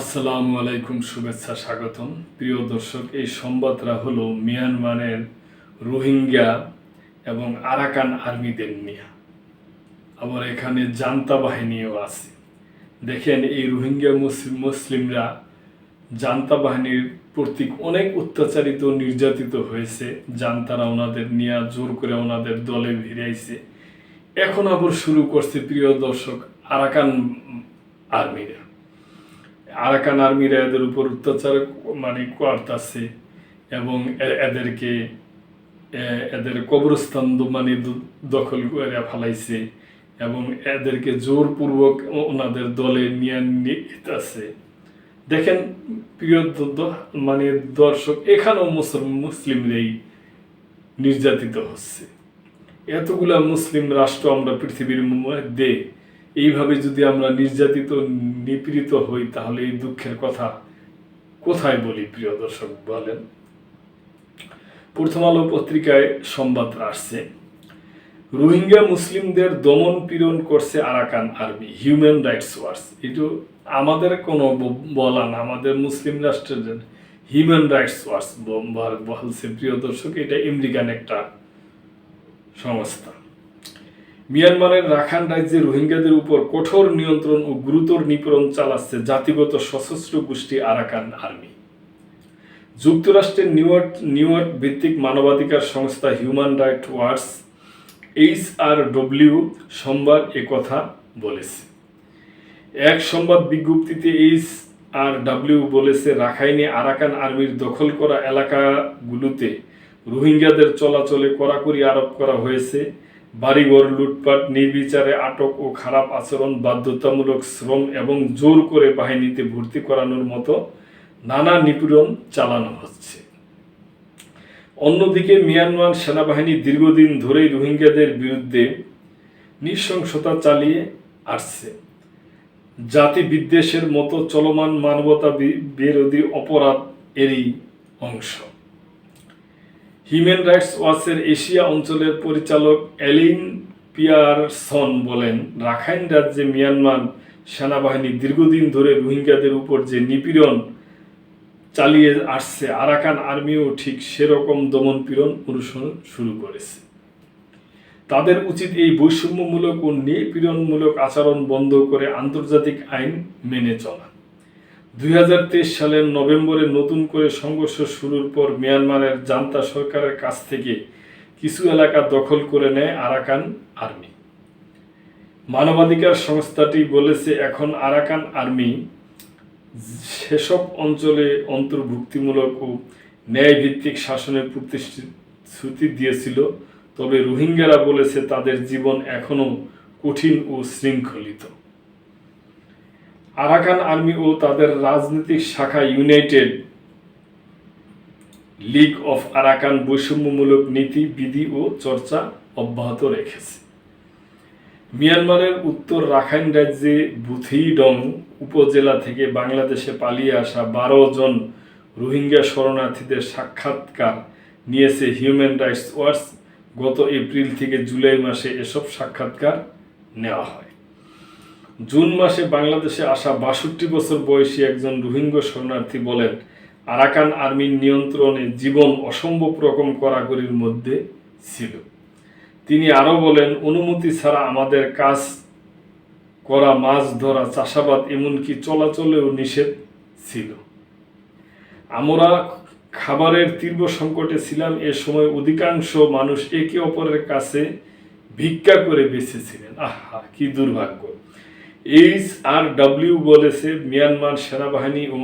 আসসালামু আলাইকুম, শুভেচ্ছা, স্বাগতম। প্রিয় দর্শক, এই সংবাদরা হলো মিয়ানমারের রোহিঙ্গা এবং আরাকান আর্মিদের নিয়ে। আবার এখানে জান্তা বাহিনীও আছে। দেখেন, এই রোহিঙ্গা মুসলিম মুসলিমরা জান্তা বাহিনীর প্রতীক অনেক অত্যাচারিত, নির্যাতিত হয়েছে। জান্তারা ওনাদের নিয়ে জোর করে ওনাদের দলে ভিড়াইছে। এখন আবার শুরু করছে, প্রিয় দর্শক, আরাকান আর্মিরা। আরাকান আর্মিরা এদের উপর অত্যাচার মানে করতেছে এবং এদেরকে এদের কবরস্থান মানে দখল করে ফেলাইছে এবং এদেরকে জোরপূর্বক ওনাদের দলে নিয়ে নিতেছে। দেখেন, প্রিয় মানে দর্শক, এখানেও মুসলিম মুসলিমরাই নির্যাতিত হচ্ছে। এতগুলা মুসলিম রাষ্ট্র আমরা পৃথিবীর মধ্যে এইভাবে যদি আমরা নির্যাতিত, নিপীড়িত হই, তাহলে এই দুঃখের কথা কোথায় বলি, প্রিয় দর্শক বলেন? প্রথম আলো পত্রিকায় সংবাদ আসছে। রোহিঙ্গা মুসলিমদের দমন পীড়ন করছে Arakan army, human rights watch. এটু আমাদের কোনো বলা না, আমাদের মুসলিম রাষ্ট্রের হিউম্যান রাইটস ওয়ার্স বলছে প্রিয় দর্শক, এটা আমেরিকান একটা সংস্থা। মিয়ানমারের রাখান রাজ্যে রোহিঙ্গাদের উপর কঠোর নিয়ন্ত্রণ ও গুরুতর নিপীড়ন চালাচ্ছে জাতিগত সশস্ত্র গোষ্ঠী আরাকান আর্মি। যুক্তরাষ্ট্রের নিউইয়র্ক নিউইয়র্ক ভিত্তিক মানবাধিকার সংস্থা human right watch, H R W সোমবার কথা বলেছে। এক সংবাদ বিজ্ঞপ্তিতে এইচ আর ডাব্লিউ বলেছে, রাখাইনে আরাকান আর্মির দখল করা এলাকাগুলোতে রোহিঙ্গাদের চলাচলে কড়াকড়ি আরোপ করা হয়েছে। বাড়িঘর, লুটপাট, নির্বিচারে আটক ও খারাপ আচরণ, বাধ্যতামূলক শ্রম এবং জোর করে বাহিনীতে ভর্তি করানোর মতো নানা নিপীড়ন চালানো হচ্ছে। অন্যদিকে মিয়ানমার সেনাবাহিনী দীর্ঘদিন ধরেই রোহিঙ্গাদের বিরুদ্ধে নৃশংসতা চালিয়ে আসছে। জাতি বিদ্বেষের মতো চলমান মানবতা বিরোধী অপরাধ এরই অংশ। হিউম্যান রাইটস ওয়াচের এশিয়া অঞ্চলের পরিচালক এলিন পিয়ারসন বলেন, রাখাইন রাজ্যে মিয়ানমার সেনাবাহিনী দীর্ঘদিন ধরে রোহিঙ্গাদের উপর যে নিপীড়ন চালিয়ে আসছে, আরাকান আর্মিও ঠিক সেরকম দমন পীড়ন অনুসরণ শুরু করেছে। তাদের উচিত এই বৈষম্যমূলক ও নিপীড়নমূলক আচরণ বন্ধ করে আন্তর্জাতিক আইন মেনে চলা। দুই হাজার তেইশ সালের নভেম্বরে নতুন করে সংঘর্ষ শুরুর পর মিয়ানমারের জান্তা সরকারের কাছ থেকে কিছু এলাকা দখল করে নেয় আরাকান আর্মি। মানবাধিকার সংস্থাটি বলেছে, এখন আরাকান আর্মি সেসব অঞ্চলে অন্তর্ভুক্তিমূলক ও ন্যায়ভিত্তিক শাসনের প্রতিশ্রুতি দিয়েছিল, তবে রোহিঙ্গারা বলেছে তাদের জীবন এখনও কঠিন ও শৃঙ্খলিত। আরাকান আর্মি ও তাদের রাজনৈতিক শাখা ইউনাইটেড লিগ অফ আরাকান বৈষম্যমূলক নীতি, বিধি ও চর্চা অব্যাহত রেখেছে। মিয়ানমারের উত্তর রাখাইন রাজ্যে বুথিডং উপজেলা থেকে বাংলাদেশে পালিয়ে আসা বারো জন রোহিঙ্গা শরণার্থীদের সাক্ষাৎকার নিয়েছে হিউম্যান রাইটস ওয়াচ গত এপ্রিল থেকে জুলাই মাসে এসব সাক্ষাৎকার নেওয়া হয়। জুন মাসে বাংলাদেশে আসা বাষট্টি বছর বয়সী একজন রোহিঙ্গা শরণার্থী বলেন, আরাকান আর্মির নিয়ন্ত্রণে জীবন অসম্ভব রকম কড়াকড়ির মধ্যে ছিল। তিনি আরও বলেন, অনুমতি ছাড়া আমাদের কাজ করা, মাছ ধরা, চাষাবাদ এমনকি চলাচলেও নিষেধ ছিল। আমরা খাবারের তীব্র সংকটে ছিলাম, এ সময় অধিকাংশ মানুষ একে অপরের কাছে ভিক্ষা করে বেঁচেছিলেন আহা, কি দুর্ভাগ্য। এইচ আর ডাব্লিউ বলেছে, মিয়ানমার সেনাবাহিনী ও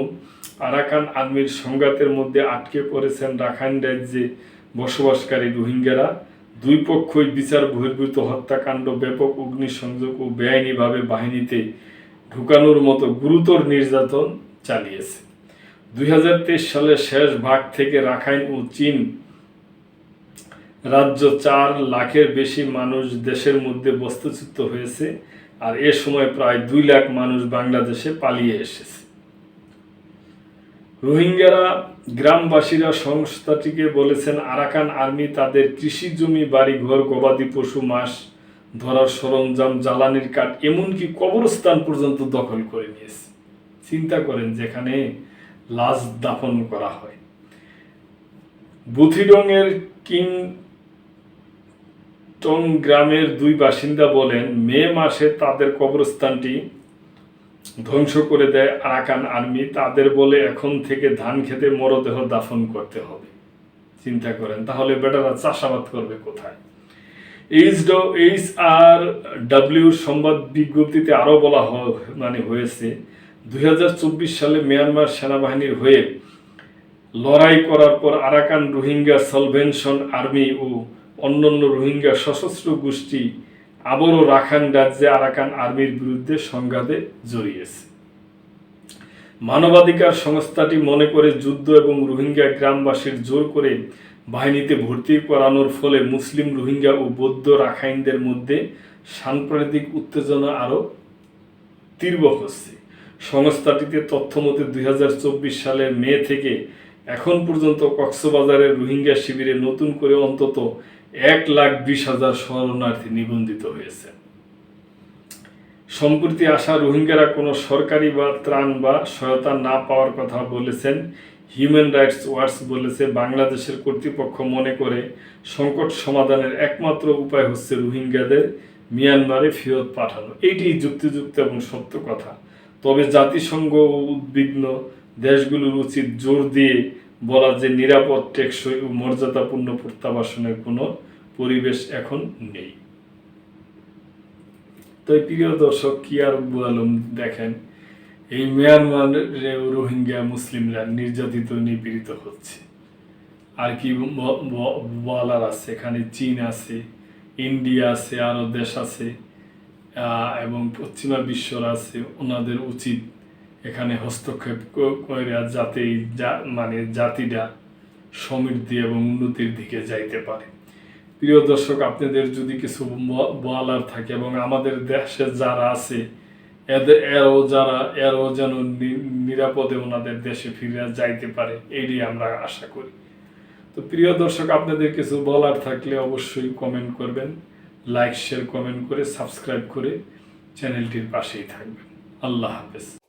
আরাকান আর্মির সংঘাতের মধ্যে আটকে পড়েছেন রাখাইন রাজ্যে বসবাসকারী রোহিঙ্গারা। দুই পক্ষই বিচার বহির্ভূত হত্যাকাণ্ড, ব্যাপক অগ্নিসংযোগ ও বেআইনিভাবে বাহিনীতে ঢুকানোর মতো গুরুতর নির্যাতন চালিয়েছে। দুই হাজার তেইশ সালের শেষ ভাগ থেকে রাখাইন ও চীন রাজ্য চার লাখের বেশি মানুষ দেশের মধ্যে বস্তুচ্যুত হয়েছে। আর এ সময় প্রায় দুই লাখ মানুষ বাংলাদেশে পালিয়ে এসেছে। রোহিঙ্গারা গ্রামবাসীরা সংস্থাটিকে বলেছেন, আরাকান আর্মি তাদের কৃষি জমি বাড়ি ঘর গবাদি পশু মাস ধরার সরঞ্জাম, জ্বালানির কাঠ, এমনকি কবরস্থান পর্যন্ত দখল করে নিয়েছে। চিন্তা করেন যেখানে লাশ দাফন করা হয়। বুথিডংয়ের কিং টং গ্রামের দুই বাসিন্দা বলেন, মে মাসে তাদের কবরস্থানটি ধ্বংস করে দেয় আরাকান আর্মি। তাদের বলে, এখন থেকে ধান খেতে মরদেহ দাফন করতে হবে। চিন্তা করেন, তাহলে বেটারা চাষাবাদ করবে কোথায়? এইচ ড এইচ আর ডাব্লিউর সংবাদ বিজ্ঞপ্তিতে আরও বলা মানে হয়েছে, দুই হাজার চব্বিশ সালে মিয়ানমার সেনাবাহিনীর হয়ে লড়াই করার পর আরাকান রোহিঙ্গা সলভেনশন আর্মি ও অন্যান্য রোহিঙ্গা সশস্ত্র গোষ্ঠী আবারও রাখান রাজ্যে আরাকান আর্মির বিরুদ্ধে সংঘাতে জড়িয়েছে। মানবাধিকার সংস্থাটি মনে করে যুদ্ধ এবং রোহিঙ্গা গ্রামবাসীর জোর করে বাহিনীতে ভর্তি করানোর ফলে মুসলিম, রোহিঙ্গা ও বৌদ্ধ রাখাইনদের মধ্যে সাম্প্রতিক উত্তেজনা আরও তীব্র হচ্ছে। সংস্থাটিতে তথ্য মতে দুই সালের মে থেকে এখন পর্যন্ত কক্সবাজারের রোহিঙ্গা শিবিরে নতুন করে অন্তত এক লাখ বিশ হাজার শরণার্থী নিবন্ধিত হয়েছে। সম্প্রতি আসা রোহিঙ্গারা কোনো সরকারি বা ত্রাণ বা সহায়তা না পাওয়ার কথা বলেছেন। হিউম্যান রাইটস ওয়াচ বলেছে, বাংলাদেশের কর্তৃপক্ষ মনে করে সংকট সমাধানের একমাত্র উপায় হচ্ছে রোহিঙ্গাদের মিয়ানমারে ফেরত পাঠানো। এটি যুক্তিযুক্ত এবং সত্য কথা। তবে জাতিসংঘ উদ্বিগ্ন দেশগুলোর উচিত জোর দিয়ে বলা যে নিরাপদ, টেকসই ও মর্যাদাপূর্ণ প্রত্যাবাসনের কোনো পরিবেশ এখন নেই। তো প্রিয় দর্শক, কি আর বললাম দেখেন, এই মিয়ানমারে রোহিঙ্গা মুসলিমরা নির্যাতিত, নিপীড়িত হচ্ছে। আর কি বলার আছে, এখানে চীন আছে, ইন্ডিয়া আছে আরও দেশ আছে এবং পশ্চিমা বিশ্বর আছে, ওনাদের উচিত এখানে হস্তক্ষেপ ক- করে যাতে মানে জাতিটা সমৃদ্ধি এবং উন্নতির দিকে যাইতে পারে। প্রিয় দর্শক, আপনাদের যদি কিছু বলার থাকে এবং আমাদের দেশে যারা আছে এদের এরও যারা, এরও যেন নিরাপদে ওনাদের দেশে ফিরে যাইতে পারে, এটি আমরা আশা করি। তো প্রিয় দর্শক, আপনাদের কিছু বলার থাকলে অবশ্যই কমেন্ট করবেন লাইক শেয়ার কমেন্ট করে সাবস্ক্রাইব করে চ্যানেলটির পাশেই থাকবেন। আল্লাহ হাফেজ।